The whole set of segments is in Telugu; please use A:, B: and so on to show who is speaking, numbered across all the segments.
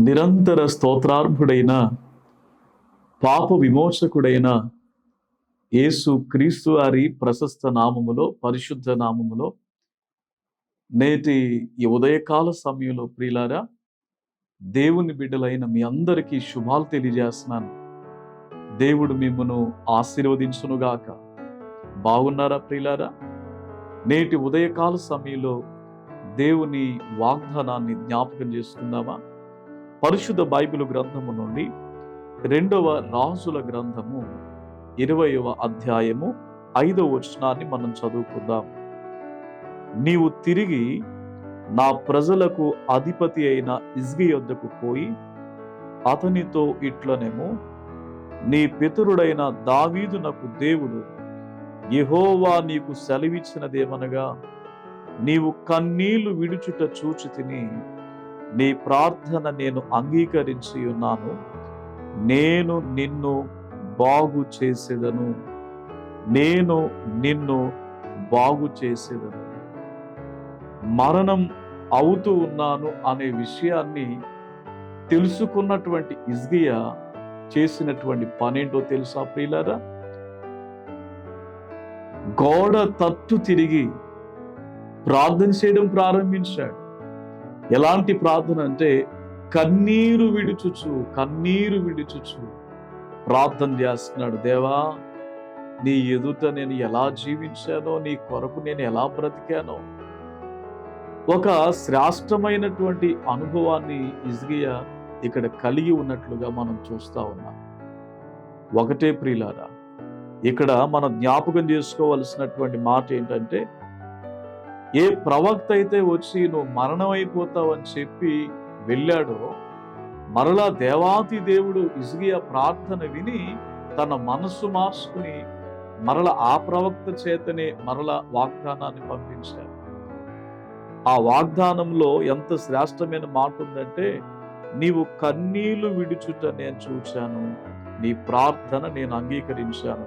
A: నిరంతర స్తోత్రార్హుడైన పాప విమోచకుడైన యేసు క్రీస్తు వారి ప్రశస్త నామములో పరిశుద్ధ నామములో నేటి ఈ ఉదయకాల సమయంలో ప్రియులారా దేవుని బిడ్డలైన మీ అందరికీ శుభాలు తెలియజేస్తున్నాను. దేవుడు మిమ్మను ఆశీర్వదించునుగాక. బాగున్నారా ప్రియులారా? నేటి ఉదయకాల సమయంలో దేవుని వాగ్దానాన్ని జ్ఞాపకం చేసుకుందామా? పరిశుద్ధ బైబిల్ గ్రంథము నుండి రెండవ రాజుల గ్రంథము ఇరవయవ అధ్యాయము ఐదవ వచనాన్ని మనం చదువుకుందాం. నీవు తిరిగి నా ప్రజలకు అధిపతి అయిన ఇజ్గి యొద్దకు పోయి అతనితో ఇట్లనేమో నీ పితరుడైన దావీదునకు దేవుడు యహోవా నీకు సెలవిచ్చినదేమనగా నీవు కన్నీళ్ళు విడుచుట చూచి తిని నీ ప్రార్థన నేను అంగీకరించి ఉన్నాను. నేను నిన్ను బాగు చేసేదను. నేను నిన్ను బాగు చేసేదను. మరణం అవుతూ ఉన్నాను అనే విషయాన్ని తెలుసుకున్నటువంటి ఇజ్గియా చేసినటువంటి పనేంటో తెలుసా ప్రియులారా? గోడ తట్టు తిరిగి ప్రార్థన చేయడం ప్రారంభించాడు. ఎలాంటి ప్రార్థన అంటే కన్నీరు విడుచుచు కన్నీరు విడుచుచు ప్రార్థన చేస్తున్నాడు. దేవా నీ ఎదుట నేను ఎలా జీవించానో నీ కొరకు నేను ఎలా బ్రతికానో ఒక శ్రేష్టమైనటువంటి అనుభవాన్ని ఇజ్గియా ఇక్కడ కలిగి ఉన్నట్లుగా మనం చూస్తా ఉన్నాం. ఒకటే ప్రియులారా ఇక్కడ మనం జ్ఞాపకం చేసుకోవలసినటువంటి మాట ఏంటంటే ఏ ప్రవక్త అయితే వచ్చి నువ్వు మరణం అయిపోతావు అని చెప్పి వెళ్ళాడో మరలా దేవాతి దేవుడు ఇజియా ప్రార్థన విని తన మనస్సు మార్చుకుని మరల ఆ ప్రవక్త చేతనే మరల వాగ్దానాన్ని పంపించారు ఆ వాగ్దానంలో ఎంత శ్రేష్టమైన మాట ఉందంటే నీవు కన్నీళ్ళు విడుచుట నేను చూశాను నీ ప్రార్థన నేను అంగీకరించాను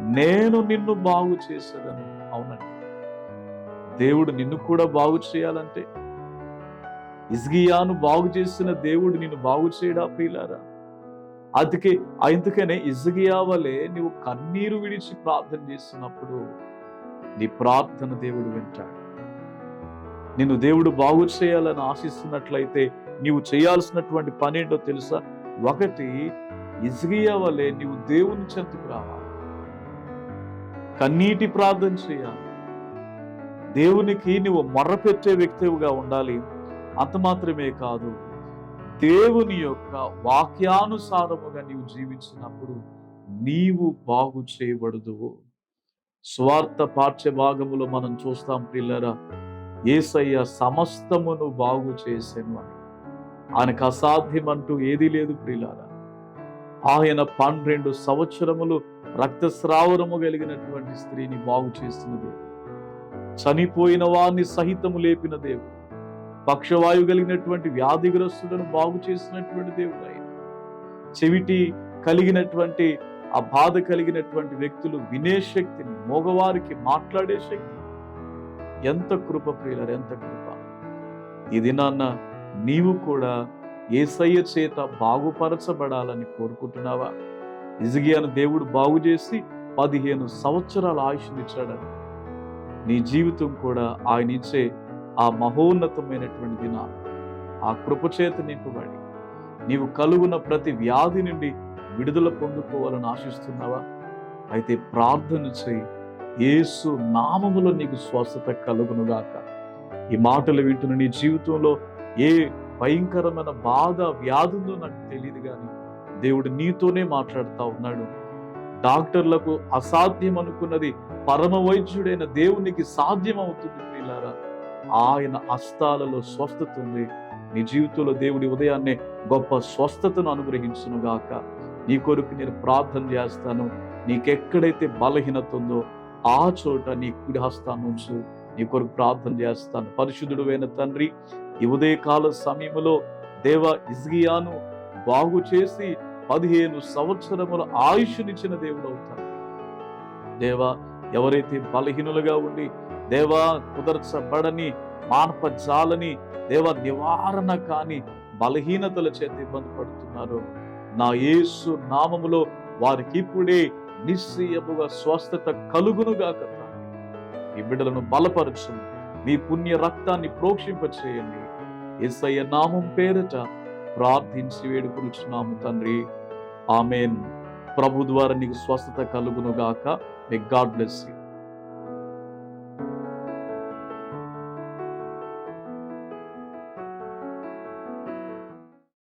A: నేను నిన్ను బాగు చేసేదను. అవునండి. దేవుడు నిన్ను కూడా బాగు చేయాలంటే. ఇజ్గియాను బాగు చేసిన దేవుడు నిన్ను బాగు చేయడా ప్రియులారా? అందుకే అందుకనే ఇజ్గియా వలె నువ్వు కన్నీరు విడిచి ప్రార్థన చేస్తున్నప్పుడు నీ ప్రార్థన దేవుడు వింటాడు. నిన్ను దేవుడు బాగు చేయాలని ఆశిస్తున్నట్లయితే నీవు చేయాల్సినటువంటి పని ఏంటో తెలుసా? ఒకటి ఇజ్గియా వలె నీవు దేవుని చెంతకు రావాలి. కన్నీటి ప్రార్థన చేయాలి. దేవునికి నువ్వు మొర్రపెట్టే వ్యక్తివిగా ఉండాలి. అంత మాత్రమే కాదు దేవుని యొక్క వాక్యానుసారముగా నీవు జీవించినప్పుడు నీవు బాగు చేయబడదువు. స్వార్థ పాఠ్య భాగములో మనం చూస్తాం పిల్లరా ఏసయ్య సమస్తమును బాగు చేసాను అని. ఆయనకు అసాధ్యం అంటూ ఏదీ లేదు ప్రియులారా ఆయన పన్నెండు సంవత్సరములు రక్తస్రావరము కలిగినటువంటి స్త్రీని బాగు చేస్తున్నది దేవుడు చనిపోయిన వారిని సహితము లేపిన దేవుడు. పక్షవాయు కలిగినటువంటి వ్యాధిగ్రస్తులను బాగు చేసినటువంటి దేవుడు ఆయన. చెవిటి కలిగినటువంటి ఆ బాధ కలిగినటువంటి వ్యక్తులు వినే శక్తిని మగవారికి మాట్లాడే శక్తి ఎంత కృప ప్రియులరు ఎంత కృప. ఇది నాన్న నీవు కూడా ఏసయ్య చేత బాగుపరచబడాలని కోరుకుంటున్నావా? ఇజిగియాను దేవుడు బాగు చేసి పదిహేను సంవత్సరాల ఆయుష్నిచ్చాడని నీ జీవితం కూడా ఆయన ఇచ్చే ఆ మహోన్నతమైనటువంటి దినాలు. ఆ కృపచేత నింపబడి నీవు కలుగున ప్రతి వ్యాధి నుండి విడుదల పొందుకోవాలని ఆశిస్తున్నావా? అయితే ప్రార్థన చేయి. ఏసు నామములో నీకు స్వస్థత కలుగునుగాక ఈ మాటలు వింటున్న నీ జీవితంలో ఏ భయంకరమైన బాధ వ్యాధి ఉందో నాకు తెలియదు కానీ దేవుడు నీతోనే మాట్లాడుతూ ఉన్నాడు. డాక్టర్లకు అసాధ్యం అనుకున్నది పరమ వైద్యుడైన దేవునికి సాధ్యం అవుతుంది ప్రియులారా. ఆయన హస్తాలలో స్వస్థత ఉంది. నీ జీవితంలో దేవుడి ఉదయాన్నే గొప్ప స్వస్థతను అనుగ్రహించును గాక. నీ కొరకు నేను ప్రార్థన చేస్తాను. నీకెక్కడైతే బలహీనత ఉందో ఆ చోట నీ కుడి హస్తాన్ని ఉంచు. నీ కొరకు ప్రార్థన చేస్తాను. పరిశుద్ధుడు అయిన తండ్రి ఈ ఉదయకాల సమయంలో దేవ ఇజ్గియాను బాగు చేసి పదిహేను సంవత్సరముల ఆయుష్నిచ్చిన దేవుడు అవుతాడు. దేవా ఎవరైతే బలహీనులుగా ఉండి దేవా కుదర్చబడని మానపజాలని దేవ నివారణ కాని బలహీనతల చేత ఇబ్బంది పడుతున్నారో నా యేసు నామములో వారికి ఇప్పుడే నిశ్చయముగా స్వస్థత కలుగునుగాక ఈ బిడ్డలను బలపరచండి మీ పుణ్య రక్తాన్ని ప్రోక్షింపచేయండి. ఎస్ఐ నామం పేరట ప్రార్థించి వేడుకొనుచున్నాము తండ్రి. ఆమెన్. ప్రభు ద్వారా నీకు స్వస్థత కలుగునుగాక. May God bless you